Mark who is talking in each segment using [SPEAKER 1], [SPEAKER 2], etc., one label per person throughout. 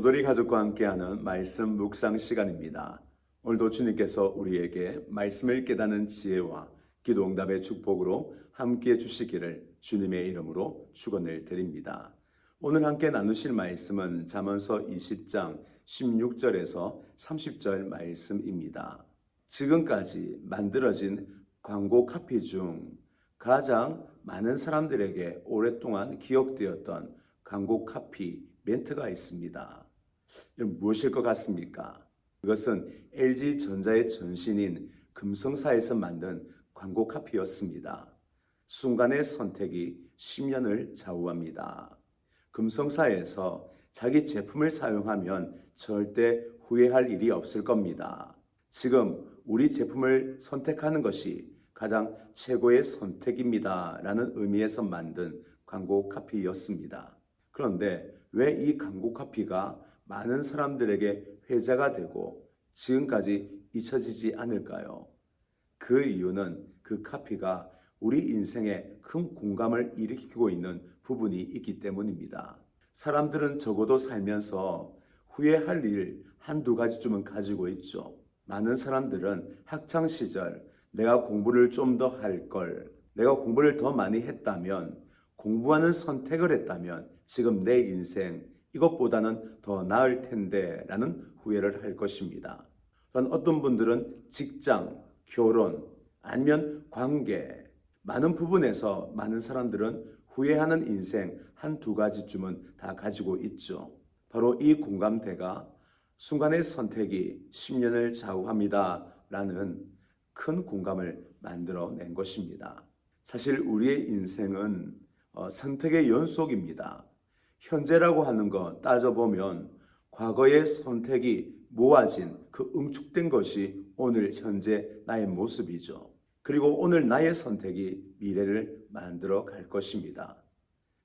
[SPEAKER 1] 도돌이 가족과 함께하는 말씀 묵상 시간입니다. 오늘도 주님께서 우리에게 말씀을 깨닫는 지혜와 기도 응답의 축복으로 함께 주시기를 주님의 이름으로 축원을 드립니다. 오늘 함께 나누실 말씀은 잠언서 20장 16절에서 30절 말씀입니다. 지금까지 만들어진 광고 카피 중 가장 많은 사람들에게 오랫동안 기억되었던 광고 카피 멘트가 있습니다. 이건 무엇일 것 같습니까? 그것은 LG전자의 전신인 금성사에서 만든 광고 카피였습니다. 순간의 선택이 10년을 좌우합니다. 금성사에서 자기 제품을 사용하면 절대 후회할 일이 없을 겁니다. 지금 우리 제품을 선택하는 것이 가장 최고의 선택입니다. 라는 의미에서 만든 광고 카피였습니다. 그런데 왜 이 광고 카피가 많은 사람들에게 회자가 되고 지금까지 잊혀지지 않을까요? 그 이유는 그 카피가 우리 인생에 큰 공감을 일으키고 있는 부분이 있기 때문입니다. 사람들은 적어도 살면서 후회할 일 한두 가지쯤은 가지고 있죠. 많은 사람들은 학창 시절 내가 공부를 좀 더 할 걸, 내가 공부를 더 많이 했다면, 공부하는 선택을 했다면 지금 내 인생 이것보다는 더 나을 텐데 라는 후회를 할 것입니다. 또한 어떤 분들은 직장, 결혼, 아니면 관계, 많은 부분에서 많은 사람들은 후회하는 인생 한 두 가지쯤은 다 가지고 있죠. 바로 이 공감대가 순간의 선택이 10년을 좌우합니다. 라는 큰 공감을 만들어낸 것입니다. 사실 우리의 인생은 어, 선택의 연속입니다. 현재라고 하는 거 따져보면 과거의 선택이 모아진 그 응축된 것이 오늘 현재 나의 모습이죠. 그리고 오늘 나의 선택이 미래를 만들어 갈 것입니다.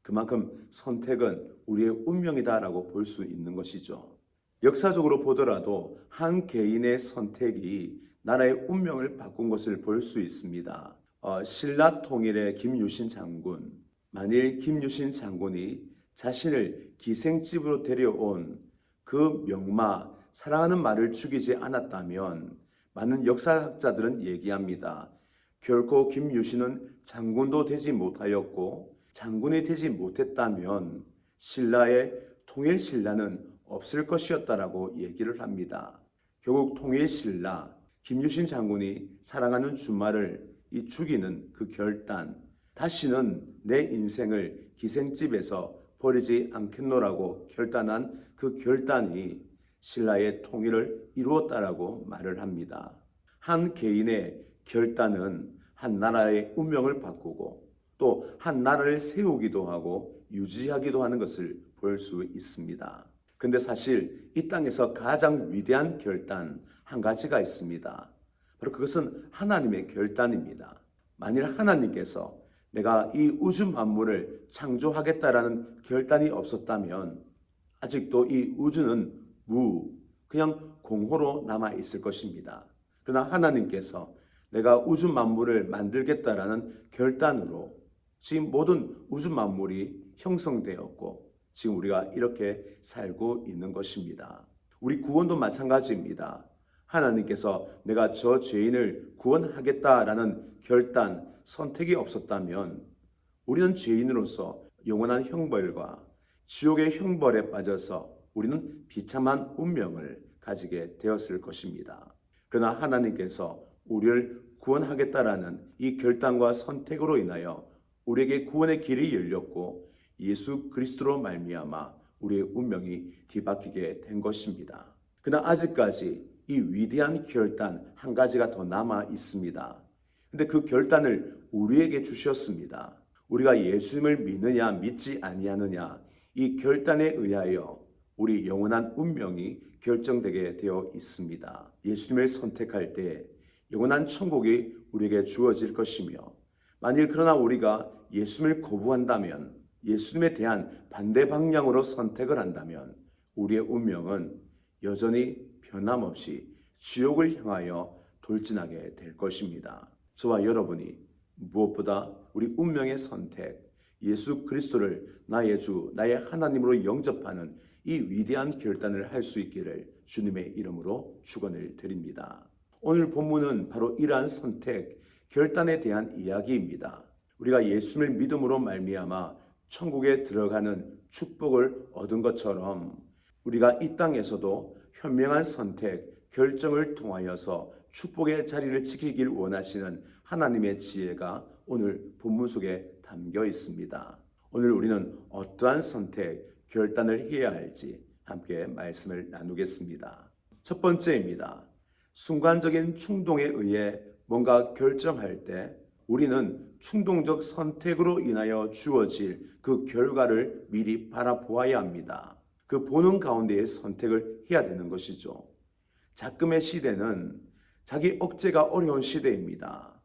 [SPEAKER 1] 그만큼 선택은 우리의 운명이다라고 볼 수 있는 것이죠. 역사적으로 보더라도 한 개인의 선택이 나라의 운명을 바꾼 것을 볼 수 있습니다. 어, 신라 통일의 김유신 장군, 만일 김유신 장군이 자신을 기생집으로 데려온 그 명마, 사랑하는 말을 죽이지 않았다면 많은 역사학자들은 얘기합니다. 결코 김유신은 장군도 되지 못하였고 장군이 되지 못했다면 신라의 통일 신라는 없을 것이었다라고 얘기를 합니다. 결국 통일 신라 김유신 장군이 사랑하는 준마를 이 죽이는 그 결단 다시는 내 인생을 기생집에서 버리지 않겠노라고 결단한 그 결단이 신라의 통일을 이루었다라고 말을 합니다. 한 개인의 결단은 한 나라의 운명을 바꾸고 또 한 나라를 세우기도 하고 유지하기도 하는 것을 볼 수 있습니다. 근데 사실 이 땅에서 가장 위대한 결단 한 가지가 있습니다. 바로 그것은 하나님의 결단입니다. 만일 하나님께서 내가 이 우주 만물을 창조하겠다라는 결단이 없었다면 아직도 이 우주는 무, 그냥 공허로 남아 있을 것입니다. 그러나 하나님께서 내가 우주 만물을 만들겠다라는 결단으로 지금 모든 우주 만물이 형성되었고 지금 우리가 이렇게 살고 있는 것입니다. 우리 구원도 마찬가지입니다. 하나님께서 내가 저 죄인을 구원하겠다라는 결단, 선택이 없었다면 우리는 죄인으로서 영원한 형벌과 지옥의 형벌에 빠져서 우리는 비참한 운명을 가지게 되었을 것입니다. 그러나 하나님께서 우리를 구원하겠다라는 이 결단과 선택으로 인하여 우리에게 구원의 길이 열렸고 예수 그리스도로 말미암아 우리의 운명이 뒤바뀌게 된 것입니다. 그러나 아직까지 이 위대한 결단 한 가지가 더 남아 있습니다. 근데 그 결단을 우리에게 주셨습니다. 우리가 예수님을 믿느냐 믿지 아니하느냐 이 결단에 의하여 우리 영원한 운명이 결정되게 되어 있습니다. 예수님을 선택할 때 영원한 천국이 우리에게 주어질 것이며 만일 그러나 우리가 예수님을 거부한다면 예수님에 대한 반대 방향으로 선택을 한다면 우리의 운명은 여전히 변함없이 지옥을 향하여 돌진하게 될 것입니다. 저와 여러분이 무엇보다 우리 운명의 선택, 예수 그리스도를 나의 주, 나의 하나님으로 영접하는 이 위대한 결단을 할 수 있기를 주님의 이름으로 축원을 드립니다. 오늘 본문은 바로 이러한 선택, 결단에 대한 이야기입니다. 우리가 예수를 믿음으로 말미암아 천국에 들어가는 축복을 얻은 것처럼 우리가 이 땅에서도 현명한 선택, 결정을 통하여서 축복의 자리를 지키길 원하시는 하나님의 지혜가 오늘 본문 속에 담겨 있습니다. 오늘 우리는 어떠한 선택, 결단을 해야 할지 함께 말씀을 나누겠습니다. 첫 번째입니다. 순간적인 충동에 의해 뭔가 결정할 때 우리는 충동적 선택으로 인하여 주어질 그 결과를 미리 바라보아야 합니다. 그 보는 가운데에 선택을 해야 되는 것이죠. 작금의 시대는 자기 억제가 어려운 시대입니다.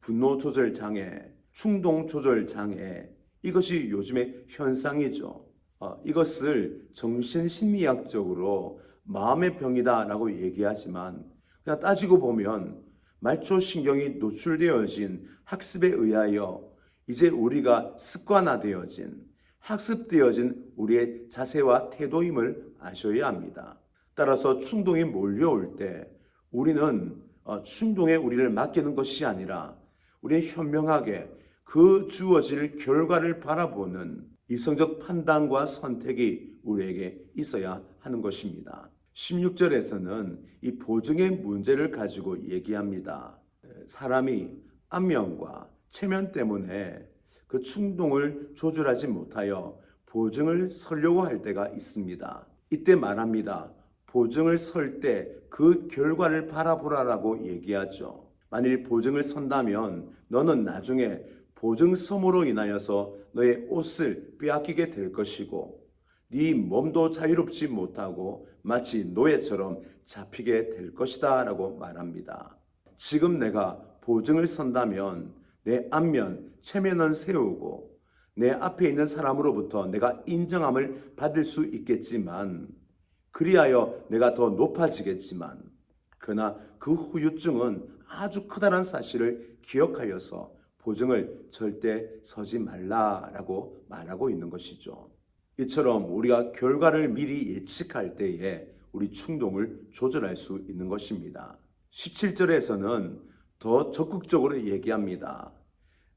[SPEAKER 1] 분노 조절 장애, 충동 조절 장애, 이것이 요즘의 현상이죠. 어, 이것을 정신심리학적으로 마음의 병이다라고 얘기하지만 그냥 따지고 보면 말초신경이 노출되어진 학습에 의하여 이제 우리가 습관화되어진 학습되어진 우리의 자세와 태도임을 아셔야 합니다. 따라서 충동이 몰려올 때 우리는 어, 충동에 우리를 맡기는 것이 아니라 우리 현명하게 그 주어질 결과를 바라보는 이성적 판단과 선택이 우리에게 있어야 하는 것입니다. 16절에서는 이 보증의 문제를 가지고 얘기합니다. 사람이 안면과 체면 때문에 그 충동을 조절하지 못하여 보증을 설려고 할 때가 있습니다. 이때 말합니다. 보증을 설 때 그 결과를 바라보라라고 얘기하죠. 만일 보증을 선다면 너는 나중에 보증 섬으로 인하여서 너의 옷을 빼앗기게 될 것이고 네 몸도 자유롭지 못하고 마치 노예처럼 잡히게 될 것이다라고 말합니다. 지금 내가 보증을 선다면 내 안면, 체면은 세우고 내 앞에 있는 사람으로부터 내가 인정함을 받을 수 있겠지만 그리하여 내가 더 높아지겠지만 그러나 그 후유증은 아주 크다는 사실을 기억하여서 보증을 절대 서지 말라라고 말하고 있는 것이죠. 이처럼 우리가 결과를 미리 예측할 때에 우리 충동을 조절할 수 있는 것입니다. 17절에서는 더 적극적으로 얘기합니다.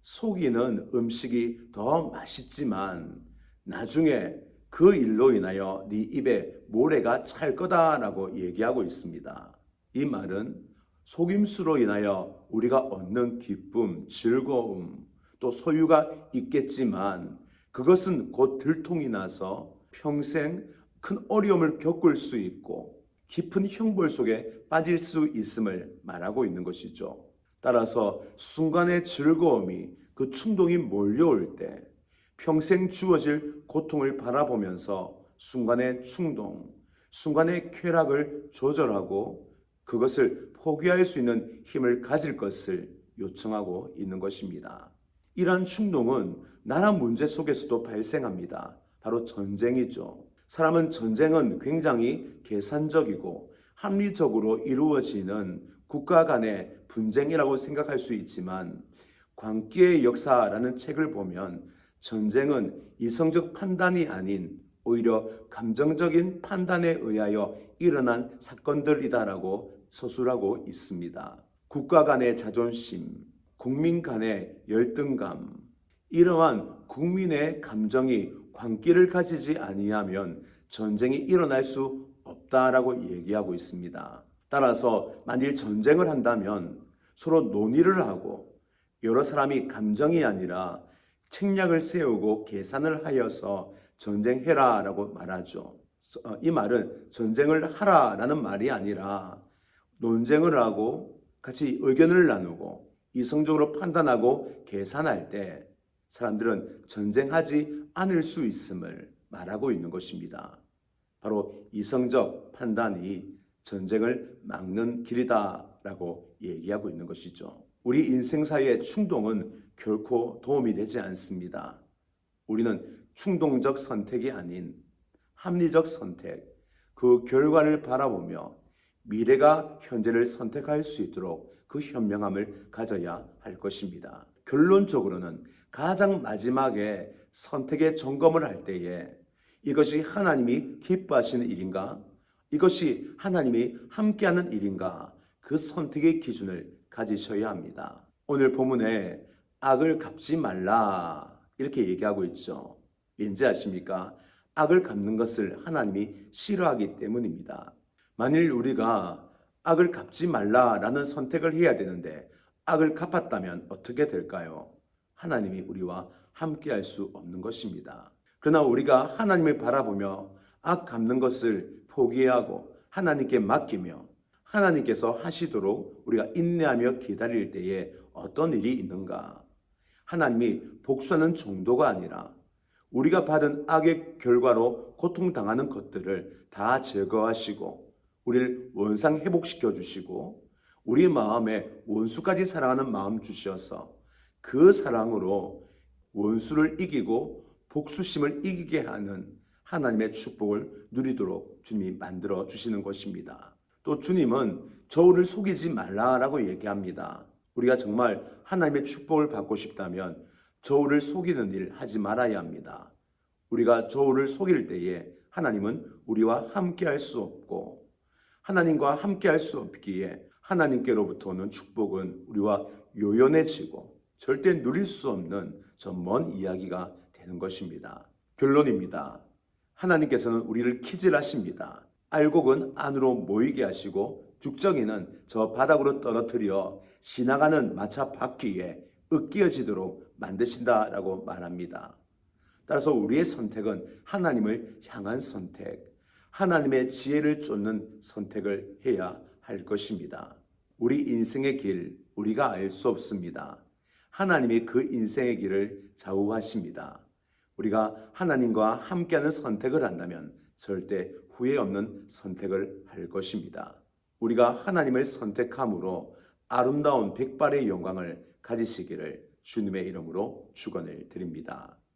[SPEAKER 1] 속이는 음식이 더 맛있지만 나중에 그 일로 인하여 네 입에 모래가 찰 거다라고 얘기하고 있습니다. 이 말은 속임수로 인하여 우리가 얻는 기쁨, 즐거움, 또 소유가 있겠지만 그것은 곧 들통이 나서 평생 큰 어려움을 겪을 수 있고 깊은 형벌 속에 빠질 수 있음을 말하고 있는 것이죠. 따라서 순간의 즐거움이 그 충동이 몰려올 때 평생 주어질 고통을 바라보면서 순간의 충동, 순간의 쾌락을 조절하고 그것을 포기할 수 있는 힘을 가질 것을 요청하고 있는 것입니다. 이러한 충동은 나라 문제 속에서도 발생합니다. 바로 전쟁이죠. 사람은 전쟁은 굉장히 계산적이고 합리적으로 이루어지는 국가 간의 분쟁이라고 생각할 수 있지만 광기의 역사라는 책을 보면 전쟁은 이성적 판단이 아닌 오히려 감정적인 판단에 의하여 일어난 사건들이다라고 서술하고 있습니다. 국가 간의 자존심, 국민 간의 열등감, 이러한 국민의 감정이 광기를 가지지 아니하면 전쟁이 일어날 수 없다라고 얘기하고 있습니다. 따라서 만일 전쟁을 한다면 서로 논의를 하고 여러 사람이 감정이 아니라 책략을 세우고 계산을 하여서 전쟁해라라고 말하죠. 어, 이 말은 전쟁을 하라라는 말이 아니라 논쟁을 하고 같이 의견을 나누고 이성적으로 판단하고 계산할 때 사람들은 전쟁하지 않을 수 있음을 말하고 있는 것입니다. 바로 이성적 판단이 전쟁을 막는 길이다 라고 얘기하고 있는 것이죠. 우리 인생사의 충동은 결코 도움이 되지 않습니다. 우리는 충동적 선택이 아닌 합리적 선택, 그 결과를 바라보며 미래가 현재를 선택할 수 있도록 그 현명함을 가져야 할 것입니다. 결론적으로는 가장 마지막에 선택의 점검을 할 때에 이것이 하나님이 기뻐하시는 일인가? 이것이 하나님이 함께하는 일인가? 그 선택의 기준을 가지셔야 합니다. 오늘 본문에 악을 갚지 말라 이렇게 얘기하고 있죠. 왠지 아십니까? 악을 갚는 것을 하나님이 싫어하기 때문입니다. 만일 우리가 악을 갚지 말라라는 선택을 해야 되는데 악을 갚았다면 어떻게 될까요? 하나님이 우리와 함께 할 수 없는 것입니다. 그러나 우리가 하나님을 바라보며 악 갚는 것을 포기하고 하나님께 맡기며 하나님께서 하시도록 우리가 인내하며 기다릴 때에 어떤 일이 있는가? 하나님이 복수하는 정도가 아니라 우리가 받은 악의 결과로 고통당하는 것들을 다 제거하시고 우리를 원상 회복시켜 주시고 우리 마음에 원수까지 사랑하는 마음 주셔서 그 사랑으로 원수를 이기고 복수심을 이기게 하는 하나님의 축복을 누리도록 주님이 만들어 주시는 것입니다. 또 주님은 저울을 속이지 말라라고 얘기합니다. 우리가 정말 하나님의 축복을 받고 싶다면 저울을 속이는 일 하지 말아야 합니다. 우리가 저울을 속일 때에 하나님은 우리와 함께 할 수 없고 하나님과 함께 할 수 없기에 하나님께로부터 오는 축복은 우리와 요연해지고 절대 누릴 수 없는 저 먼 이야기가 되는 것입니다. 결론입니다. 하나님께서는 우리를 키질하십니다. 알곡은 안으로 모이게 하시고 죽정이는 저 바닥으로 떨어뜨려 지나가는 마차 바퀴에 으깨어지도록 만드신다라고 말합니다. 따라서 우리의 선택은 하나님을 향한 선택, 하나님의 지혜를 쫓는 선택을 해야 할 것입니다. 우리 인생의 길, 우리가 알 수 없습니다. 하나님이 그 인생의 길을 좌우하십니다. 우리가 하나님과 함께하는 선택을 한다면 절대 후회 없는 선택을 할 것입니다. 우리가 하나님을 선택함으로 아름다운 백발의 영광을 가지시기를 주님의 이름으로 축원을 드립니다.